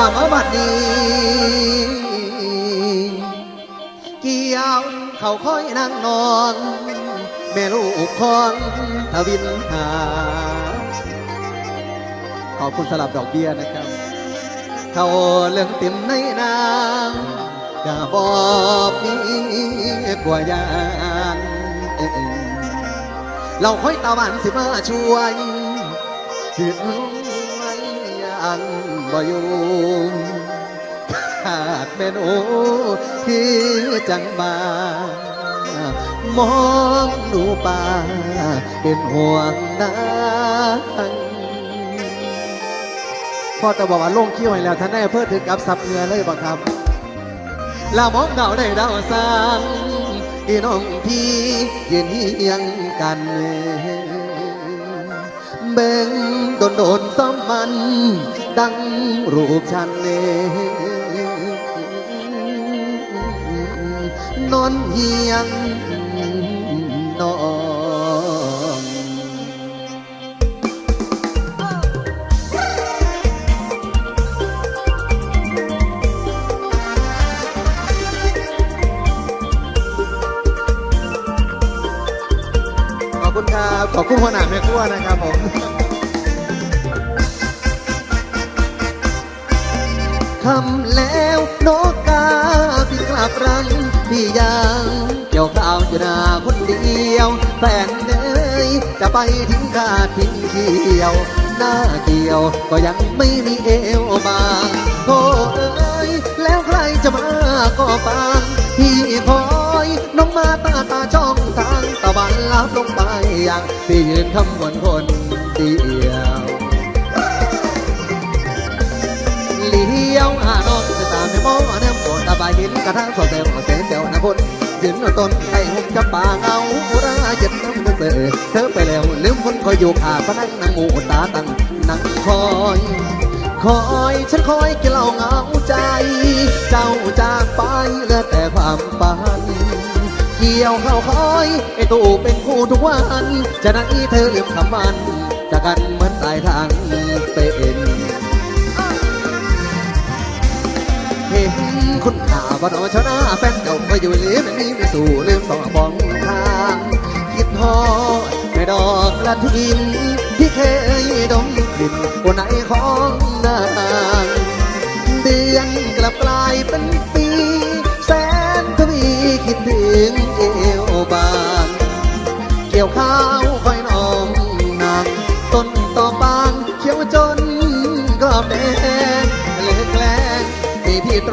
ลามาบัดนี้ เกี่ยวเขาค่อยนั่งนอน แม่ลูกของทวินหา ขอบคุณสลับดอกเบี้ยนะครับ เขาเรื่องเต็มในนางกะบอกมีกว่ายานเเราค่อยตะวันสิมาช่วยถึงังบ่อยู่ขาดแม่นโอคือจังบามองดูป่าเป็นห่วงนางพ่อจะบอกว่าลงคิ้วให้แล้วท่านได้เพื่อถึงกับสับเงือเลยบอกครับลามองเก่าได้ดาวสางพี่น้องพี่ยืนเฮียงกันเบ่งโดนโดนซ้อมมัน ดังรูปฉันเนอนเฮียงนอนขอบคุณครับ ขอบคุณหัวหน้าแม่ครัวนะครับผม คำแล้วนกกาพี่กลับรังพี่ยังเกี่ยวข้าวอยู่หน้าคนเดียวแฟนเอ้ยจะไปทิ้งกาทิ้งเกี่ยว หน้าเกี่ยวก็ยังไม่มีเอวบางโธ่เอ้ยแล้วใครจะมาก็ปางพี่คอยน้องมาตาตาช่องทางตะวันลับลงไปอย่างพี่ยืนคำวนคนเดียว ยินกระทั่งสอดเซลเสียเซลนะคนยืนต้นไอ้หุบจะป่าเงาราเย็นน้ำเสือเธอไปแล้วลืมคนคอยอยู่ขาพนังนางงูตาตั้งนั่งคอยคอยฉันคอยกินเหล้าเงาใจ เจ้าจากไปเหลือแต่ความฝันเกี่ยวเข้าคอยไอ้ตู่เป็นคู่ทุกวันจะนั้นเธอลืมคำมันจากกันเหมือนตายทางเป็น เห็นคุณข่าว่านอชนะแฟนเก่าไปอยู่ลืมไม่มีไม่สู่ลืมสองบองทางคิดฮอดไม่ดอกละทินที่เคยดมกลิ่นคนไหนของนางเดือนกลับกลายเป็นปี แสนทวีคิดถึง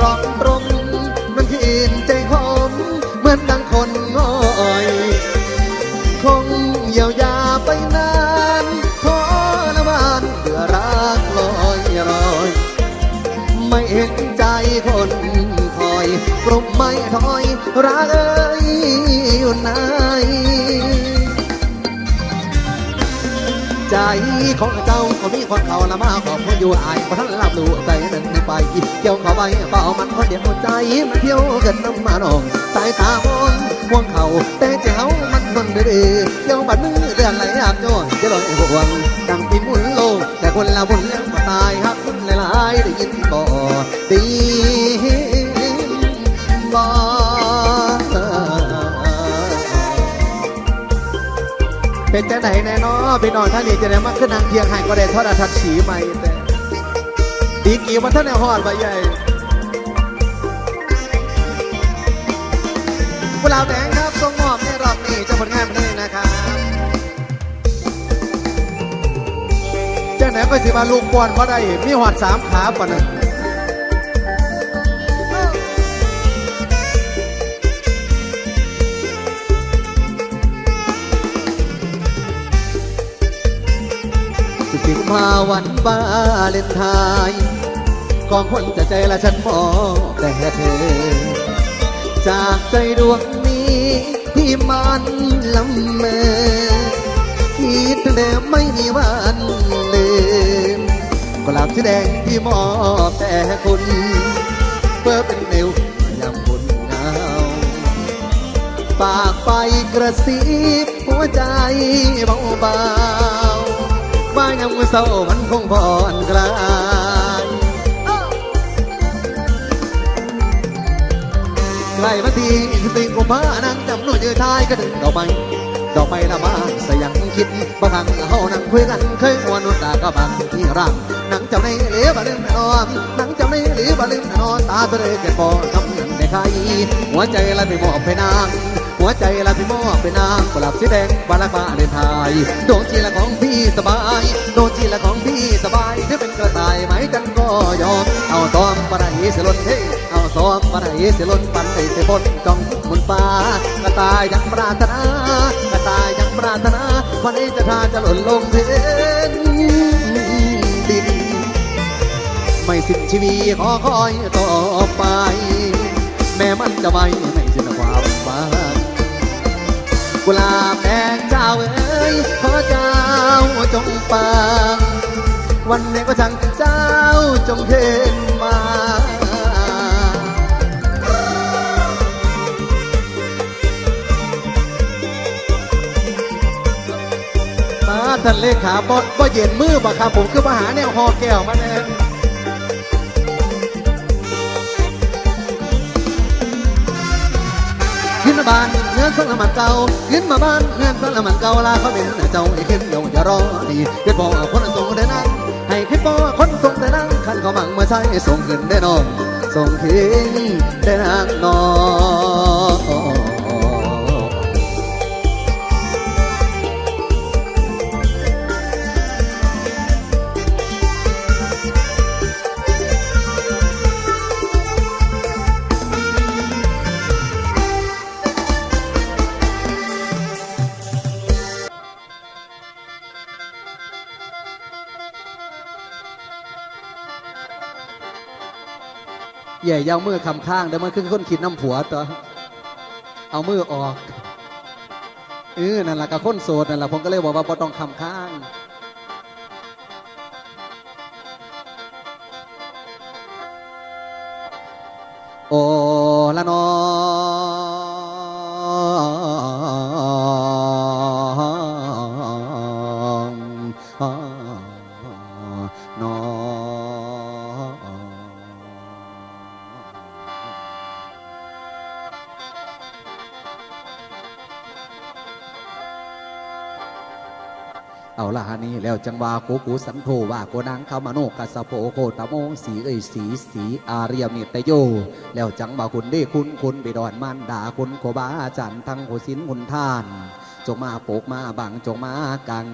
รองตรงมันขีนใจคมเหมือนดังคนง่อย คงเยียวยาไปนานทรมานเพื่อรักลอยลอย ไม่เห็นใจคนคอยปรุงไม่ถอยรักเอ้ยอยู่ไหนใจของเจ้าก็มีคนเขาละมาขอบคนอยู่อายเพราะท่านรับรู้ใจ ไปเกี่ยวเข้าไปเป่ามันคนเดียวใจมันเที่ยวเกันน้ำมานอง สายตามองมองเขาแต่เจ้ามันคนดื้อเกี่ยวบัดมือเรื่องไหลอาบโจนจะลอยห่วงดังปีนมุนโลกแต่คนละบุญแล้วมาตายครับคนหลายๆได้ยินบ่ตีบ่เป็นจะไหนแน่นอพี่น้องท่านนี้จะได้มาขึ้นนางเทียงให้ก็ได้ทอดอาทัดฉีใหม่แต่ ดีกี่วันท่านแนวหอดใบใหญ่กุหลาแดงครับทรงมอบในรอบนี้เจะผลงานเพลงนะครับเจ้าไหนก็สิมาลูกบอลว่าได้มีหอดสามขาป่ะนะสิบมาวันวาเลนไทน์ ของคนจะใจละฉันมองแต่เธอ จากใจดวงนี้ที่มันลำเมอคิดแต่ไม่มีวันลืมกลาบสีแดงที่มอบแต่คุณเพื่อเป็นเอวยามบุญเงาปากไปกระซิบหัวใจเบาๆบ้านยามมือเศร้ามันคงผ่อนคลาย ไกลมาทีสิบสี่กุมภานั่งจำนวนยืนทายก็ถึงดอกไม้ดอกไม้ละมาสยังคิดบางครั้งเฮานั่งคุยกันเคยมวนนุตาก็บางที่รังนั่งจำในเหลือบาลืมนอนนั่งจำในเหลือบาลืมนอนตาตัวเด็กเกิดบ่ทำเงินได้ใครหัวใจละไปมอบไปนาง หัวใจละพี่มอบเป็นนางกุหลาบสีแดงบาลักบาเลนไทยดวงจีละของพี่สบายดวงจีละของพี่สบายถ้าเป็นกระต่ายไหมกันก็ยอมเอาซ้อมปะไดเสลนเฮ้เอาซ้อมปะไดเสลนปันไดเสพนจ้องบนฟ้ากระต่ายยังปรารถนากระต่ายยังปรารถนาวันนี้จะทาจะหล่นลงพื้นดินไม่สิ้นชีวิตขอคอยต่อไป แม้มันจะไม่ไม่สิ้นความหวัง กุหลาบแดงเจ้าเอ๋ยขอเจ้าจงปังวันไหนก็ช่างเจ้าจงเห็นมามาท่านเลขาบ่บ่เย็นมือบ่ครับผมคือมาหาแนวหอแก้วมาเนี่ นบ้านเงินสังละมันเก่าขึ้นมาบ้านเงินสังละมันเก่าลาเขาเป็นเจ้าไอ้ขึ้นเดี๋ยวอย่ารอดีเป็นบอกคนส่งได้นั่งให้ขึ้นบอกคนส่งได้นั่งขันเขามั่งมาใช้ส่งขึ้นได้น้องส่งขึ้นได้นั่งนอน่ยาวมือคำข้างเดี๋ยวมันคือคนขีดน้ำผัวตัวเอามือออกเออนั่นแหละกับคนโสดนั่นแหละผมก็เลยบอกว่าบ่ต้องคำข้าง แล้วจังวากูกูสันโทว่าโกนางคามาโนกัสสโปโคตะโมสีเอ้ยสีสีอาเรียมนิตโย แล้วจังบาคุณได้คุณคุณไปดอนมันด่าคุณโคบาอาจารย์ทั้งโหสินคุณท่าน จงมาโปกมาบังจงมากัง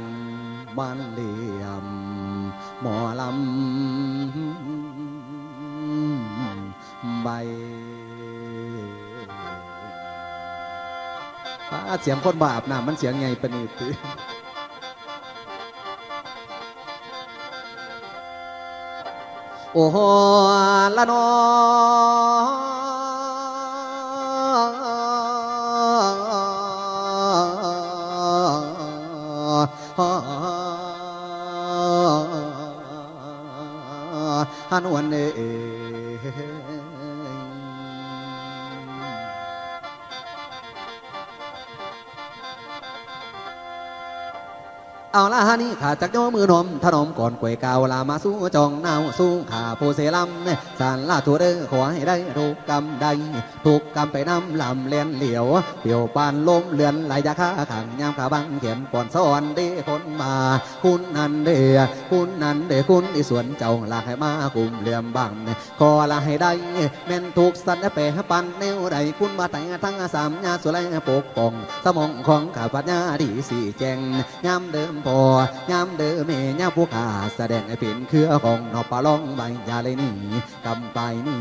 วันเหลี่ยมหมอลำใบฟ้าเสียงคนบาอาบน้ำมันเสียงไงปนีติ โอ้โหละนอฮันวันเอเอาล ฮะนี่ขาจากโยมือนมถนอมก่อนกวยกาวลามาสู้จองนาวสู้ขาโพเซลัมเนี่ยสารลาตัวเด้อขอให้ได้ถูกกรรมใดถูกกรรมไปนำลำเลียนเหลียวเปียวปานลมเลือนไหลยาคาขังยามขาบังเขียนป่อนสอนด้คนมา คุณนันเดียคุณนันเดคุณอีสวนเจ้าลากให้มากลุ่มเหลี่ยมบังขอละให้ได้แม่นถูกสันแปะปันแนวใดคุณมาแต่งทั้งสามญาสุไลปกป้องสมองของข้าพัดญาดีสีแจงยามเดิมพอยามเดิมเมยามผู้ขาแสดงให้เป็นเครือของนอปลาลองใบยาเลยนี่กำไปนี่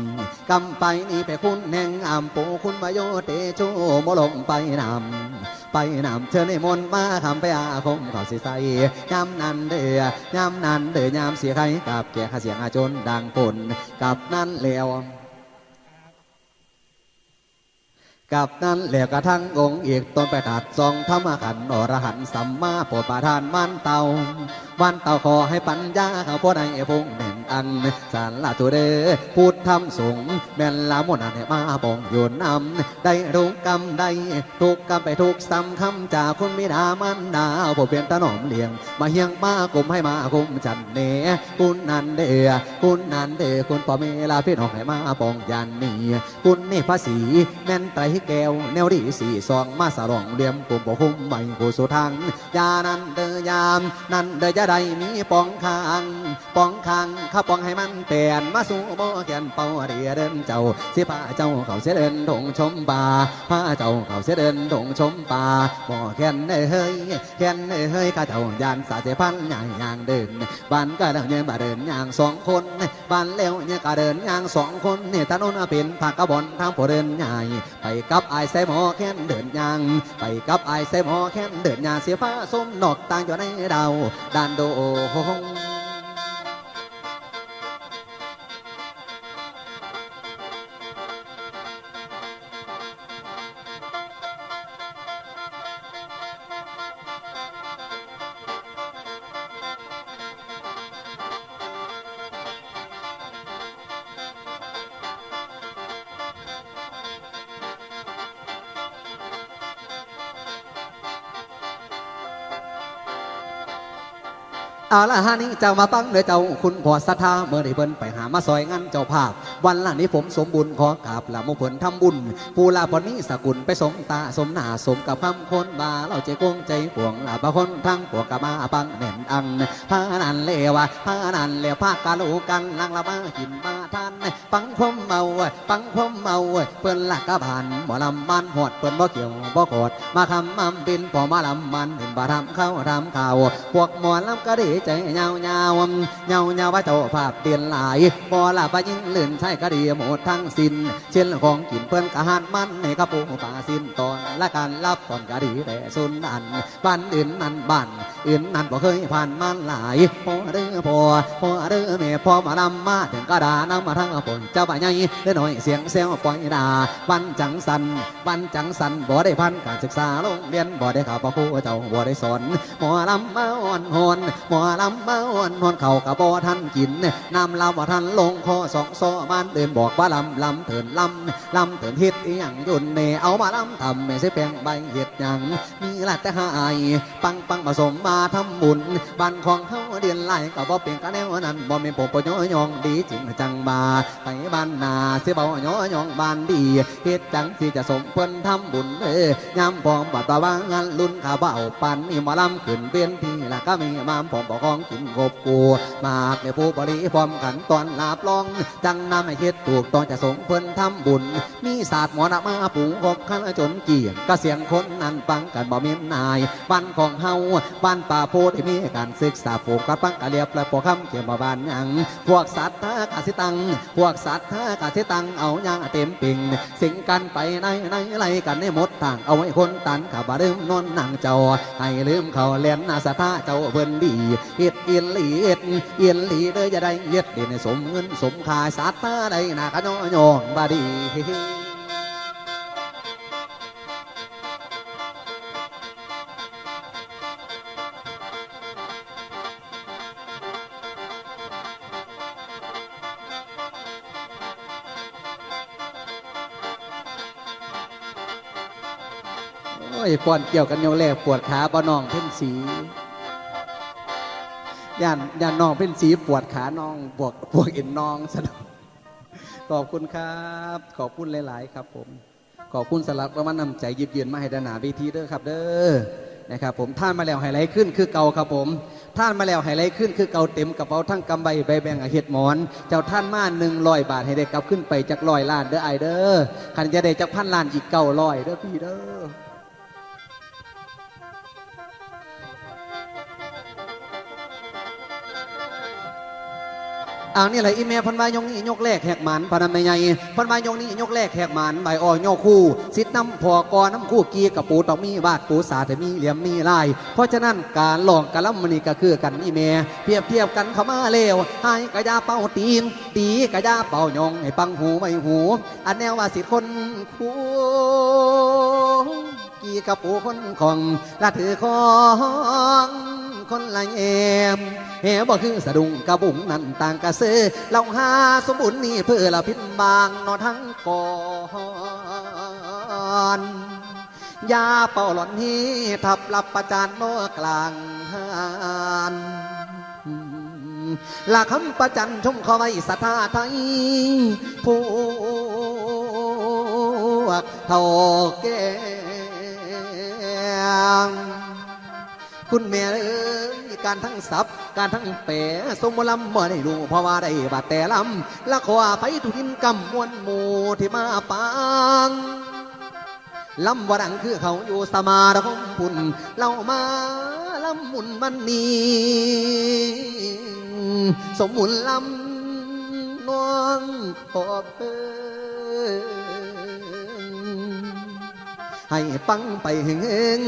กำไปนี่ไปคุณแห่งอามปูคุณมาโยเตโชมลงไปนำไปนำเชิญในมนต์มาคำไปอาคมเขาสิใสยามนั้นเดือยามนั้นเดือยามเสียใครกับแก่ข้าเสียงอาจนดังปนกับนั้นแล้ว กับนั้นเหลวกระทั่งองค์เอกตนไปตัดซองธรรมขันอรหันสัมมาโปรดประทานมันเตาวันเตาขอให้ปัญญาเขาพ่อในพงแห่ง อันสารลาตัวเดพูดทำสูงแม่นลามนันให้มาบองโยนนำได้รู้กรรมได้ทุกกรรมไปทุกซ้ำคำจากคนมิดามันดาวผมเป็นตาหนอมเลี้ยง มาเฮียงมากลมให้มาคุมจันเนคุณนันเดอคุณนันเดอคุณพ่อเมลาพี่น้องให้มาบองยันนี่คุณนี่ภาษีแม่นไตรแก้วแนวดีสี่สองมาสรองเลียมปุ่มบ่คุมไม่กูสุทังยานันเดอยามนันเดอยาใดมีปองคางปองคางข้าปองให้มันเตียนมาสู่โบ่แกนเป่าเรียเดินเจ้าสิพาเจ้าเขาเสยเดินถงชมป่าพาเจ้าเขาเสยเดินถงชมป่าบ่แคนเอ้ยเฮ้ยแคนเอ้ยเฮ้ยข้าเจ้ายานสาเจพันย่างย่างเดินบ้านก็เดินเนี่ยบ่เดินย่างสองคนบ้านแล้วเนี่ยก็เดินย่างสองคนเนี่ยถนนเป็นผักกระบอนทางผู้เดินใหญ่ไปกับไอ้ใส่หมอแค้นเดินย่างไปกับไอ้ใส่หมอแค้นเดินย่างเสียฟ้าส้มนอกต่างอยู่ในดาวด้านโดง อาละฮะนี่เจ้ามาปังเด้อเจ้าคุณพอสัทธาเมื่อได้เพิ่นไปหามาซอยงานเจ้าภาพ วันละนี้ผมสมบุญขอกราบละมุเพิ่นทำบุญปูลาปนี้สกุลไปสมตาสมหน้าสมกับคำคนบาเราใจกงใจห่วงลาบะคนทั้งปวกกะมาปังแน่นอังพานันเลวะพานันเลวพากาลูกันลังละมากินมาทานปังคมเมาปังคมเมาเพิ่นละกะบานบ่ลำมันหอดเพิ่นบ่เกี่ยวบ่กอดมาคำมั่มปินพอมาลำมันเห็นบ่ทำเข้าทำข่าวพวกหมอลำก็ดีใจเงาเงาเงาเงาว่าเจ้าภาพเปลี่ยนหลายบ่ลาบยิ่งลื่นใช่กะดีหมดทั้งสิ้นเช่นของกินเพิ่นกะหันมันในกระปูป่าสิ้นตอนและการรับตอนกะดีแต่สุนอันบ้านอื่นนั่นบ้าน อื่นนั่นบ่เคยผ่านมันหลายพอเด้อพอพอเด้อแม่พอมาลำมาถึงก็ด่านำมาทั้งผลเจ้าบ่าใหญ่เด้อหน่อยเสียงเซลปล่อยด่าวันจังสันวันจังสันบ่ได้พันการศึกษาโรงเรียนบ่ได้ข่าวพระครูเจ้าบ่ได้สอนหมอลำมาอ่อนหอนหมอลำมาอ่อนหอนเข่ากระบ่ทันกินน้ำลำบ่ทันลงคอสองซ้อมันเดินบอกว่าลำลำเถินลำลำเถินเฮ็ดอีหยังยุ่นเนเอามาลำทำไม่ใช่แปลงใบเฮ็ดหยังมีละแต่หายปังปังผสมมาาทำบุญบ้านของเฮาเดียนไหลก็บ่เป็นกะแนวนั้นบ่ม่ผมปยอยองดีจริงจังมาไปบ้านนาสิเบาย้อยองบ้านดีเฮ็ดจังสิจะสมเพิ่นทำบุญเอ้ยามพร้อมบัดว่างานลุ้นข้าเบาปันนี่มาลำขึ้นเวียนที ละก็มีมามผมบอกของกินกบกูมากในผู้บริพร้อมกันตอนลาบลอง จังนำให้เฮ็ดถูกตอนจะสงเพิ่นทำบุญ มีศาสตร์หมอนะมาปูกบขันจนเกี่ยงก็เสียงคนนั้นปังกันบ่เมียนนายบ้านของเฮาบ้านป่าโพธิมีการศึกษาปลูกกันปังกะเรียบและปอคำเกี่ยวมาบ้านหยังพวกสัตว์ท่ากาสิตัง พวกสัตว์ท่ากาสิตังเอาหยังเต็มปิงสิงกันไปในในไล่กันในหมดทางเอาไว้คนตันขับบ่ลืมนอนนั่งเจ้าให้ลืมเขาเล่นนาสตาเจ้าเพิ่นดีเฮ็ดเอียนลีเฮ็ดเอียนลีเด้อจะได้เฮ็ดเด่นสมเงินสมค่าสัตว์ตาได้นาขน้อยองบาดีโอ้ยปอนเกี่ยวกันโยงแรกปวดขาบ่น้องเพ่นสี ย่านย่านน้องเพ่นสีปวดขาน้องปวดปวดเอ็นน้องสนขอบคุณครับ ขอบคุณหลาย ๆ ครับ ผม ขอบคุณสลับประมาณนำใจยิบยืนมาให้ดานหนาเวทีเด้อครับ เด้อนะครับผมท่านมาแล้วไฮไลท์ขึ้นคือเก่าครับผมท่านมาแล้วไฮไลท์ขึ้นคือเก่าเต็มกระเป๋าทั้งกำใบใบแบงเห็ดหมอน เจ้าท่านมาหนึ่งร้อยบาทให้ได้กลับขึ้นไปจากร้อยล้านเด้อไอเด้อคันจะได้จากพันล้านอีกเก้าร้อยเด้อพี่เด้อ เอานี่แหละอีเมลพันวายงนี่ยกแรกแหกหมันพนันไม่ใหญ่พันวายงนี่ยกแรกแหกหมันใบอ้อยโยกคู่สิทธิ์น้ำพอกอน้ำคู่กีกับปูต้องมีบาดปูสาแต่มีเหลี่ยมมีลาย เพราะฉะนั้นการลองกะล่ำมันนี่ก็คือกันอีเมลเปรียบเทียบกันเข้ามาเร็วให้กระยาเป่าตีนตีกระยาเป่ายองให้ปังหูไม่หู อันแนวว่าสิคนคู่ กีกับปูคนของละถือของคนละแอมแหบ่คือสะดุ้งกระบุงนั่นต่างกะเซอเราหาสมบุญนี่เพื่อละพินบางนอทั้งก่อนยาเป่าหลอนฮีทับหลับประจานโนกลางหานลาคำประจันชมเขาไว้สัทธาไทยผู้เท่าแก่ คุณแม่เอ้ยการทั้งสับการทั้งแปรสมลำบ่ได้รู้เพราะว่าได้บาดแต่ลำละขวาไปทุทินกำมวนหมูที่มาปางลำว่าดังคือเขาอยู่สมาดของปุ่นเรามาลำมุนมันนี้สมมุนลำน้องขอบเพิ่น ให้ปังไปเฮง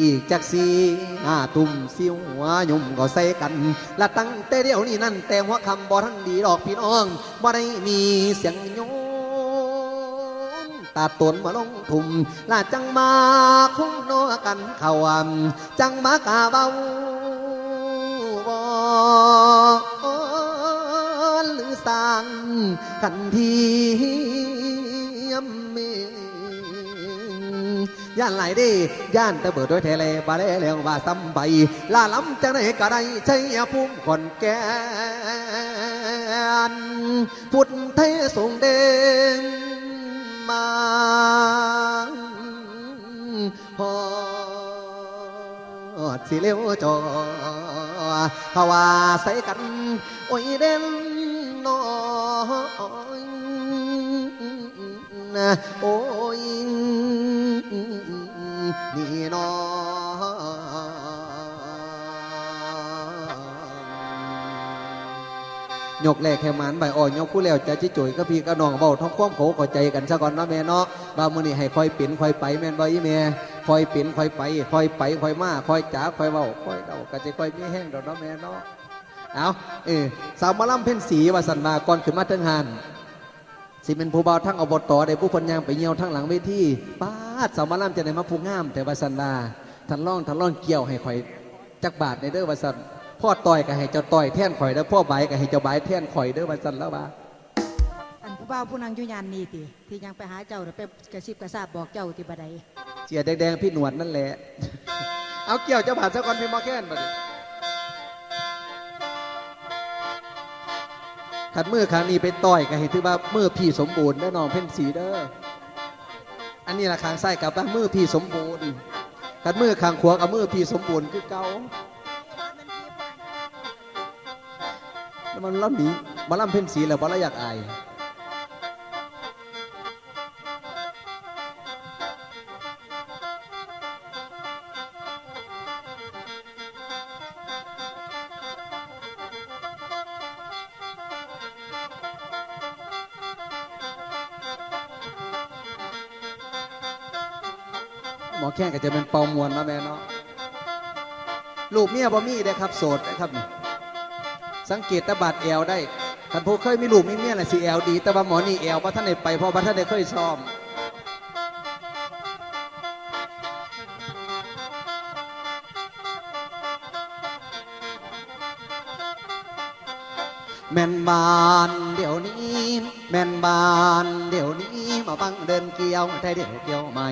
อีกจากสีอาตุ่มสิวหัวยุ่มก็ใส่กัน ละตั้งแต่เดี๋ยวนี้นั่น แต่หัวคำบ่ทันดีดอกพี่น้องบ่ได้มีเสียงโยนตาตนมาลงทุ่มลาจังมาคุ้มโนกันเข้าอ่ำจังมากาเบาบ่หรือสังกันที ย่านไหลายดีย่านตะเบิดด้วยเทเลบาเลเลียงว่าซ้ำไปลาล้ำจังไหนก็ได้ใช้ภูมิคนแก่นพุทธเทส่งเด่นมาพอดสิเลี้ยวจอภาวาใส่กัน โอ้ยเด่นนอยน โอ้ยนี่นอยกแรกแหมันใบอ่อนยกคู่แล้วจะจิจุยก็พี่ก็น้องเบาท้องคว่ำโขเข้าใจกันซะก่อนเนาะแม่เนาะบางมื้อนี้ให้คอยปิ่นคอยไปแม่นบ่อีแม่คอยปิ่นคอยไปคอยไปคอยมาคอยจ๋าคอยเบาคอยเดาก็จะคอยมีแห้งดอกเนาะแม่เนาะเอาเออสาวมอลำเพ่นสีว่าสันมาก่อนขึ้นมาเทิงหัน สิเป็นผู้เบาทั้งอบตได้ผู้พนยางไปเยี่ยวทั้งหลังเวทีป้าดสาวมาล่ำจะได้มาผู้งาม แต่ว่าสันดาทันล่องทันล่องเกี่ยวให้ข่อยจักบาทในเด้อว่าสันพ่อต่อยก็ให้เจ้าต่อยแท่นข่อยแล้วพ่อใบายก็ให้เจ้าใบายแท่นข่อยเด้อว่าสันแล้วว่าอันผู้บ่าวผู้นางอยุยานนี่ติที่ยังไปหาเจ้าเดี๋ยวไปกระซิบกระซาบบอกเจ้าที่บัดใดเจียแดงๆพี่หนวดนั่นแหละ เอาเกี่ยวเจ้าบาทซะก่อนพี่หมอแค้นบัดนี้ ขัดมือขางนี้ไปต่อยก็ให้ถือว่ามือพี่สมบูรณ์ได้น้องเพ่นสีเด้ออันนี้ละขางไส้กับว่ามือพี่สมบูรณ์ขัดมือขางขวากับมือพี่สมบูรณ์คือเก่าแล้วมันล่ำหนีมาล่ำเพ่นสีแล้วบ่ละอยากอาย แค่ก็จะเป็นเป่ามวนเนาะแม่เนาะลูกเมียบ่มีได้ครับโสดนะครับ สังเกตตะบาดแอวได้ท่านผู้เคยมีลูกมีเมียน่ะสิแอวดี แต่ว่าหมอนี่แอวว่าท่านได้ไปเพราะว่าท่านได้เคยซ้อมแม่นบานเดี๋ยวนี้ แม่นบานเดี๋ยว นี้มาฟังเดินเกี่ยวไทยเดียวเกี่ยวไม่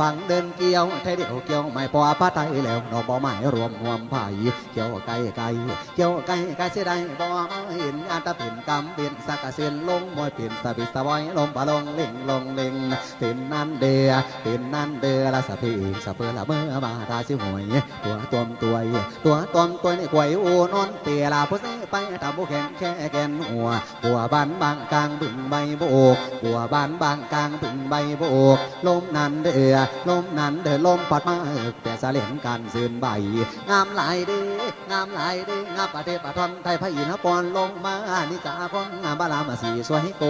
ฟังเดินเกี่ยวไทยเดียวเกี่ยวไม่พอพระไทยแล้วนอบ่หมายรวมรวมไผ่เกี่ยวไก่ไก่เกี่ยวไก่ไก่เสียดายบ่เห็นอาตาเป็นกำเป็นสักเสียนลงมวยเป็นสะบิสะบอยลมปะลงเล่งลงเล่งเป็นนั่นเดือเป็นนั่นเดือละสะพีสะเพื่อละเมื่อมาตาสิหวยตัวตวมตัวตัวตวมตัวนี่กวยอูนอนเตียลาผู้เสไปตามผู้แข่งแค่แกนหัวหัวบ้านบางกลางบึงใบโบกหัวบ้านบางกลางบึงใบโบกลมนั้นเดือลมนั้นเดือลมปัดมากแต่สะเหลนการซื่นใบ งามหลายเด้งามหลายเด้งามประเทศประทอนไทยพระอินทร์ปอนลงมานิกาพงงามบาลามาสีสวยโก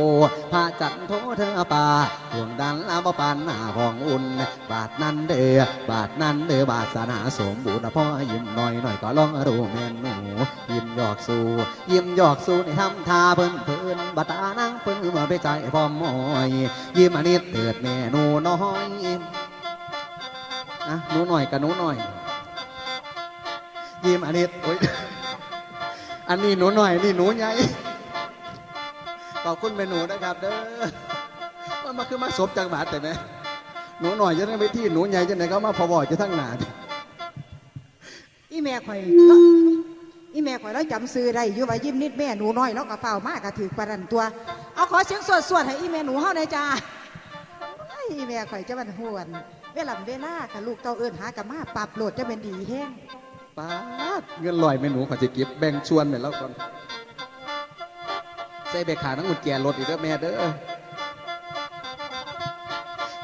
พระจันทร์โทเธอป่าห่วงดันลาบปานหน้าของอุ่น บาทนั้นเด้อบาทนั้นเด้อบาทสนาสมบูรณ์พ่อยิ้มหน่อยหน่อยก็ลองรู้แม่นหนู ยิ้มหยอกสู้ยิ้มหยอกสู้ในทำท่าเพิ่นเพิ่นบัตานั่งเพิ่นมาไปใจพร้อมมอยยิ้มอันนี้เติดแม่หนูน้อยอะหนูหน่อยกับหนูหน่อยยิ้มอันนี้โอ้ยอันนี้หนูหน่อยนี่หนูใหญ่ขอบคุณแม่หนูนะครับเด้อมันมาคือมาสบจังหวัดแต่ไหมหนูหน่อยจะได้ไปที่หนูใหญ่จะไหนเขามาพอบอกจะทั้งหนาอีแม่ข่อย อีแม่ข่อยแล้วจำซื้อได้อยู่ว่ายิ้มนิดแม่หนูน้อยแล้วก็เฝ้ามากก็ถือประดันตัว เอาขอเสียงสวดสวดให้อีแม่หนูเฮาหน่อยจ้าอีแม่ข่อยจะมันหวนเวลาเวลาค่ะลูกเต้าเอิ้นหากะมาปรับโหลดจะเป็นดีแห้งป้าดเงินลอยแม่หนูขอจะเก็บแบ่งชวนไปแล้วก่อนใส่เบขาทั้งหมดแก่รถอีกแล้วแม่เด้อ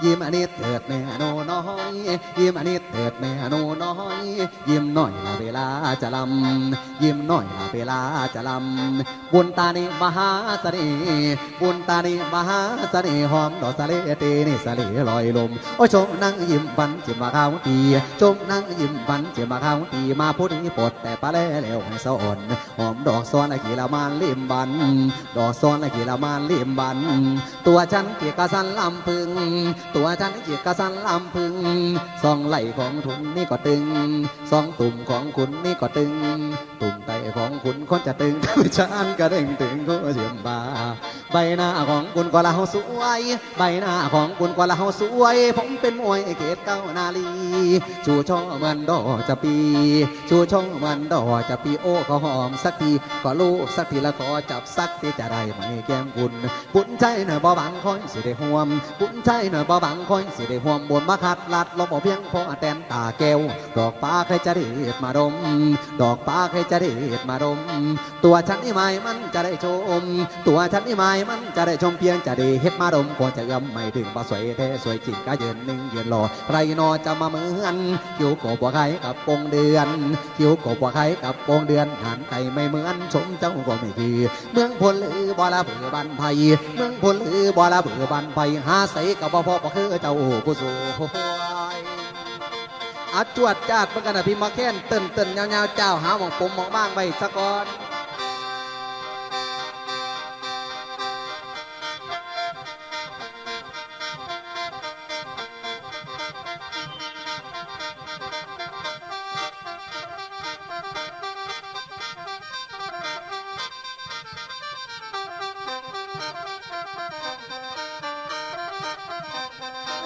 ยิ้มอันนี้เถิดแม่โนน้อยยิ้มอันนี้เถิดแม่โนน้อยยิ้มหน่อยละเวลาจะลำยิ้มหน่อยละเวลาจะลำบุญตานีมหาเสน่ห์บุญตานีมหาเสน่ห์หอมดอกสะเลเตนี่สะเลลอยลมโอ้ชมนั่งยิ้มฟันจิมมาข้าวตีชมนั่งยิ้มฟันจิมมาข้าวตีมาพูดนี้ปดแต่ปลาแล้วแล้วให้สอนหอมดอกซ้อนไอ้กี่ละมานลิมบันดอกซ้อนไอ้กี่ละมานลิมบัน ตัวฉันเกียกกะสันลำพึงตัวฉันเกียกกะสันลำพึงสองไหลของทุนนี่ก็ตึงสองตุ่มของคุณนี่ก็ตึง ตุ่มไตของคุณคนจะตึงฉันก็เด้งตึงก็เสียมบาใบหน้าของคุณก็ละเฮาสวย ใบหน้าของคุณก็ละเฮาสวย ผมเป็นมวยเกตเก้านาลีชูช่อเหมือนดอกจะปี ชูช่อเหมือนดอกจะปีโอ้ก็หอมสักทีก็ลูกสักทีละขอจับสักทีจะได้ไหมแก้มคุณปุ่นใจหน่อบ่บังคอยสิได้ห่วมปุ่นใจหน่อบ่บังคอยสิได้ห่วมบนมาคัดลัดลมเอาเพียงพอแตนตาแก้วดอกป้าใครจะเด็ดมาดม ดอกป้าใครจะเด็ดมาดม ตัวฉันนี่ไม่มันจะได้ชม ตัวฉันนี่ไม่มันจะได้ชมเพียงจะได้เฮ็ดมาดมควรจะเอื้อมไม่ถึงบ่สวยแท้สวยจริงก็ยืนหนึ่งยืนรอใครนอจะมาเหมือนคิวโกบว่าใครกับปงเดือนคิวโกบว่าใครกับปงเดือนหันใครไม่เหมือนชมเจ้าก็ไม่คือเมืองพลหรือบ่ละเบือบันไพเมืองพลหรือบ่ละเบือบันไพหาใส่กับบ่พอบ่คือเจ้าผู้สวยอาจวดจาดเมื่อกันนะพี่มาแค้นเต้นเต้นยาวๆเจ้าหาหมองปมหมองบ้างไปสะก่อน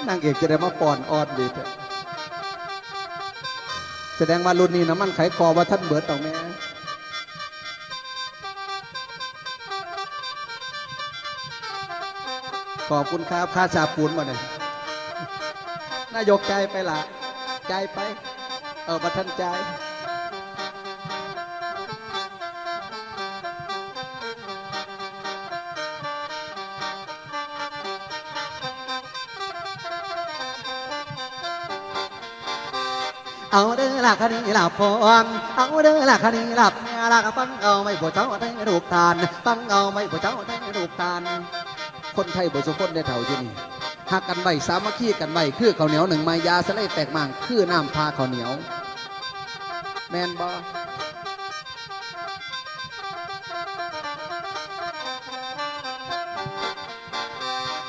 นางเอกจะได้มาป้อนออดดีแสดงว่ารุ่นนี้นะมันไขคอว่าท่านเบิดต่อแม่ขอบคุณครับค่าชาปูนมาเนี่ยนายกใจไปละใจไป เออมาท่านใจ เอาเด้อละคดีหลับพรเอาเด้อละคดีหลับแม่ละปังเอาไม่บ่เจ้าได้รูปทานปังเอาไม่บ่เจ้าได้รูปทาน คนไทยบ่สุคนได้เท่าที่นี่หักกันใบสามัคคีกันใบคือข้าวเหนียวหนึ่งไม้ยาสไลแตกมังคือน้ำพาข้าวเหนียว แมนบอ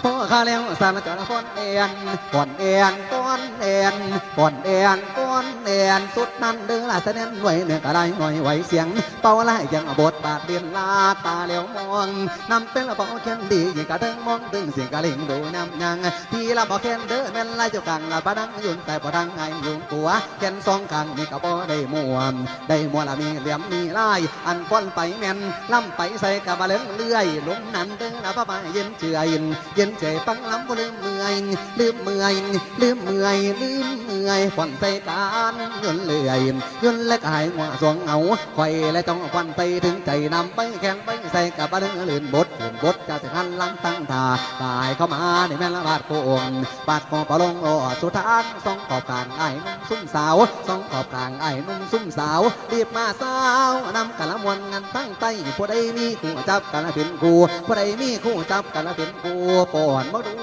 พ่อข้าแล้วสารจรพอนเอ็นก่อนเอ็นก้อนเอ็นก่อนเอ็นก้อนเอ็นสุดนั้นเดือละเสนนหน่วยเนื้อกระไรหน่อยไหวเสียง เป่าไล่ยังบทบาทเรียนลาตาเลียวมองนำเป็นละเป่าแค้นดียิ่งกระเดิงมองดึงเสียงกระลิงดูน้ำยังพี่ละบอกแค้นเด้อแม่นไล่เจ้ากังละปะดังยุ่นแต่ปะดังไงยุ่นกัวแค้นสองกังนี่ก็บ่ได้มวมได้มัวละมีเหลี่ยมมีลาย อันป้อนไปแม่นล่ำไปใส่กระบะเลื่เลื่อยลมนั้นเด้อละพระบายเย็นเจือยเย็นเจยปังล้ำบ่ลืมเมื่อยลืมเมื่อยลืมเมื่อยลืมเมื่อยผ่อนใส่การยนเลื่อยยนและกายหัวสวงเอาคอยและจ้องควันไปถึงใจนำไปแข่งไปใส่กะบะเลื่เลื่อนบดลื่นบดจะสิหันลังตั้งท่าตายเข้ามาในแม่ละบาดโกงบาดคอปลงโอสุทานสองขอบกลางไอ้นุ่มซุ่มสาวสองขอบกลางไอ้นุ่มซุ่มสาวรีบมาสาวนำกะละมวนงานตั้งใต้ผู้ใดมีคู่จับกันละเป็นคู่ผู้ใดมีคู่จับกันละเป็นคู่ป่อนมาดู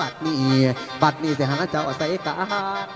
บัดนี้ บัดนี้เสียหาเจ้าใส่กาน